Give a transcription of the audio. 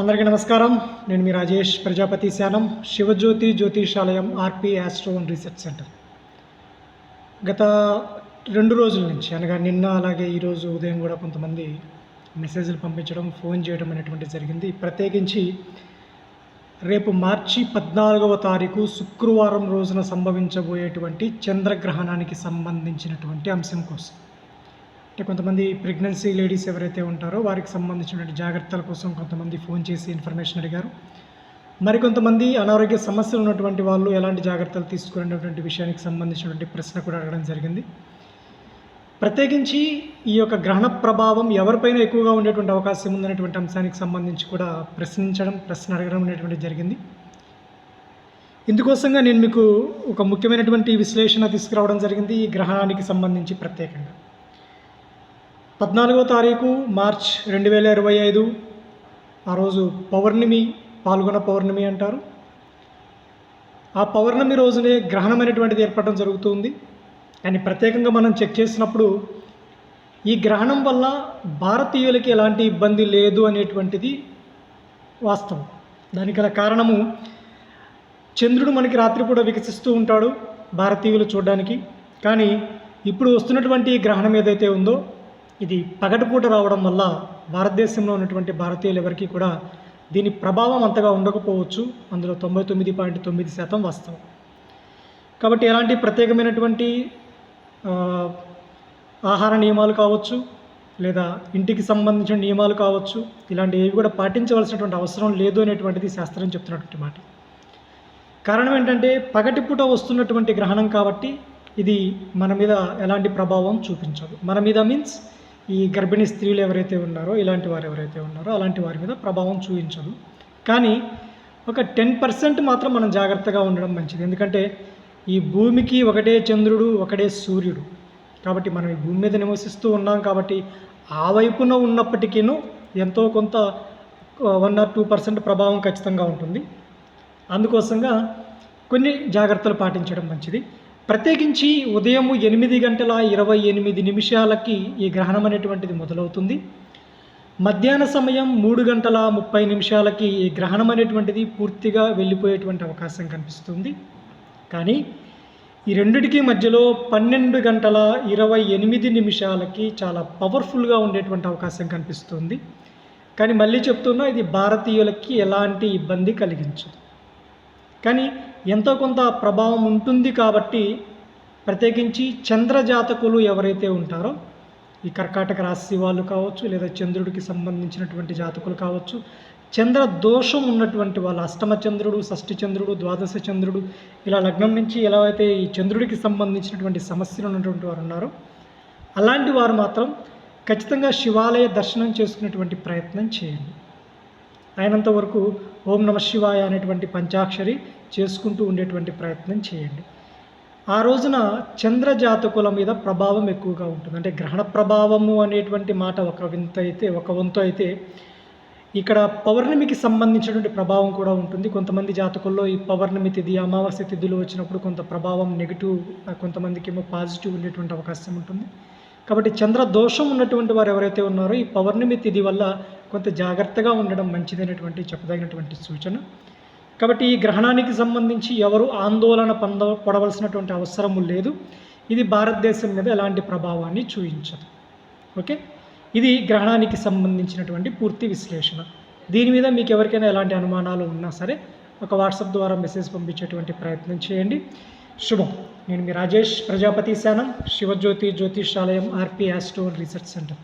అందరికీ నమస్కారం. నేను మీ Rajesh Prajapati Shanam Sivajyothi Jyothishalayam RP astro and research centre. గత రెండు రోజుల నుంచి అనగా నిన్న అలాగే ఈరోజు ఉదయం కూడా కొంతమంది మెసేజ్లు పంపించడం ఫోన్ చేయడం అనేటువంటి జరిగింది. ప్రత్యేకించి రేపు మార్చి పద్నాలుగవ తారీఖు శుక్రవారం రోజున సంభవించబోయేటువంటి చంద్రగ్రహణానికి సంబంధించినటువంటి అంశం కోసం. అంటే కొంతమంది ప్రెగ్నెన్సీ లేడీస్ ఎవరైతే ఉంటారో వారికి సంబంధించినటువంటి జాగ్రత్తల కోసం కొంతమంది ఫోన్ చేసి ఇన్ఫర్మేషన్ అడిగారు. మరికొంతమంది అనారోగ్య సమస్యలు ఉన్నటువంటి వాళ్ళు ఎలాంటి జాగ్రత్తలు తీసుకునేటువంటి విషయానికి సంబంధించినటువంటి ప్రశ్న కూడా అడగడం జరిగింది. ప్రత్యేకించి ఈ యొక్క గ్రహణ ప్రభావం ఎవరిపైన ఎక్కువగా ఉండేటువంటి అవకాశం ఉందనేటువంటి అంశానికి సంబంధించి కూడా ప్రశ్నించడం ప్రశ్న అడగడం అనేటువంటి జరిగింది. ఇందుకోసంగా నేను మీకు ఒక ముఖ్యమైనటువంటి విశ్లేషణ తీసుకురావడం జరిగింది ఈ గ్రహణానికి సంబంధించి ప్రత్యేకంగా. పద్నాలుగో తారీఖు మార్చ్ రెండు వేల ఇరవై ఐదు. ఆ రోజు పౌర్ణమి పాల్గొన పౌర్ణమి అంటారు. ఆ పౌర్ణమి రోజునే గ్రహణం అనేటువంటిది ఏర్పడడం జరుగుతుంది. అని ప్రత్యేకంగా మనం చెక్ చేసినప్పుడు ఈ గ్రహణం వల్ల భారతీయులకి ఎలాంటి ఇబ్బంది లేదు అనేటువంటిది వాస్తవం. దానికి గల కారణము చంద్రుడు మనకి రాత్రిపూట వికసిస్తూ ఉంటాడు భారతీయులు చూడడానికి. కానీ ఇప్పుడు వస్తున్నటువంటి గ్రహణం ఏదైతే ఉందో ఇది పగటిపూట రావడం వల్ల భారతదేశంలో ఉన్నటువంటి భారతీయులు ఎవరికి కూడా దీని ప్రభావం అంతగా ఉండకపోవచ్చు. అందులో తొంభై తొమ్మిది పాయింట్ తొమ్మిది శాతం వాస్తవం. కాబట్టి ఎలాంటి ప్రత్యేకమైనటువంటి ఆహార నియమాలు కావచ్చు లేదా ఇంటికి సంబంధించిన నియమాలు కావచ్చు ఇలాంటి ఏవి కూడా పాటించవలసినటువంటి అవసరం లేదు అనేటువంటిది శాస్త్రం చెప్తున్నటువంటి మాట. కారణం ఏంటంటే పగటిపూట వస్తున్నటువంటి గ్రహణం కాబట్టి ఇది మన మీద ఎలాంటి ప్రభావం చూపించదు. మన మీద మీన్స్ ఈ గర్భిణీ స్త్రీలు ఎవరైతే ఉన్నారో ఇలాంటి వారు ఎవరైతే ఉన్నారో అలాంటి వారి మీద ప్రభావం చూపించదు. కానీ ఒక టెన్ పర్సెంట్ మాత్రం మనం జాగ్రత్తగా ఉండడం మంచిది. ఎందుకంటే ఈ భూమికి ఒకటే చంద్రుడు ఒకటే సూర్యుడు. కాబట్టి మనం ఈ భూమి మీద నివసిస్తూ ఉన్నాం కాబట్టి ఆ వైపున ఉన్నప్పటికీను ఎంతో కొంత వన్ ఆర్ టూ పర్సెంట్ ప్రభావం ఖచ్చితంగా ఉంటుంది. అందుకోసంగా కొన్ని జాగ్రత్తలు పాటించడం మంచిది. ప్రత్యేకించి ఉదయం ఎనిమిది గంటల ఇరవై ఎనిమిది నిమిషాలకి ఈ గ్రహణం అనేటువంటిది మొదలవుతుంది. మధ్యాహ్న సమయం మూడు గంటల ముప్పై నిమిషాలకి ఈ గ్రహణం అనేటువంటిది పూర్తిగా వెళ్ళిపోయేటువంటి అవకాశం కనిపిస్తుంది. కానీ ఈ రెండిటికి మధ్యలో పన్నెండు గంటల ఇరవై ఎనిమిది నిమిషాలకి చాలా పవర్ఫుల్గా ఉండేటువంటి అవకాశం కనిపిస్తుంది. కానీ మళ్ళీ చెప్తున్నా ఇది భారతీయులకి ఎలాంటి ఇబ్బంది కలిగించదు. కానీ ఎంతో కొంత ప్రభావం ఉంటుంది కాబట్టి ప్రత్యేకించి చంద్ర జాతకులు ఎవరైతే ఉంటారో ఈ కర్కాటక రాశి వాళ్ళు కావచ్చు లేదా చంద్రుడికి సంబంధించినటువంటి జాతకులు కావచ్చు చంద్ర దోషం ఉన్నటువంటి వాళ్ళు అష్టమ చంద్రుడు షష్ఠి చంద్రుడు ద్వాదశ చంద్రుడు ఇలా లగ్నం నుంచి ఎలా అయితే ఈ చంద్రుడికి సంబంధించినటువంటి సమస్యలు ఉన్నటువంటి వారు ఉన్నారో అలాంటి వారు మాత్రం ఖచ్చితంగా శివాలయ దర్శనం చేసుకునేటువంటి ప్రయత్నం చేయండి. అయినంత వరకు ఓం నమ శివాయ అనేటువంటి పంచాక్షరి చేసుకుంటూ ఉండేటువంటి ప్రయత్నం చేయండి. ఆ రోజున చంద్ర జాతకుల మీద ప్రభావం ఎక్కువగా ఉంటుంది. అంటే గ్రహణ ప్రభావము అనేటువంటి మాట ఒక వింత అయితే ఒక వంతు అయితే ఇక్కడ పౌర్ణమికి సంబంధించినటువంటి ప్రభావం కూడా ఉంటుంది. కొంతమంది జాతకుల్లో ఈ పౌర్ణమి తిథి అమావాస్య తిథులు వచ్చినప్పుడు కొంత ప్రభావం నెగిటివ్ కొంతమందికి ఏమో పాజిటివ్ ఉండేటువంటి అవకాశం ఉంటుంది. కాబట్టి చంద్ర దోషం ఉన్నటువంటి వారు ఎవరైతే ఉన్నారో ఈ పౌర్ణమి తిథి వల్ల కొంత జాగ్రత్తగా ఉండడం మంచిదైనటువంటి చెప్పదగినటువంటి సూచన. కాబట్టి ఈ గ్రహణానికి సంబంధించి ఎవరు ఆందోళన పొంద పడవలసినటువంటి అవసరము లేదు. ఇది భారతదేశం మీద ఎలాంటి ప్రభావాన్ని చూపించదు. ఓకే? ఇది గ్రహణానికి సంబంధించినటువంటి పూర్తి విశ్లేషణ. దీని మీద మీకు ఎవరికైనా ఎలాంటి అనుమానాలు ఉన్నా సరే ఒక వాట్సాప్ ద్వారా మెసేజ్ పంపించేటువంటి ప్రయత్నం చేయండి. శుభం. నేను మీ Rajesh Prajapati Shanam Shivajyoti Jyotishalayam RP astro research centre.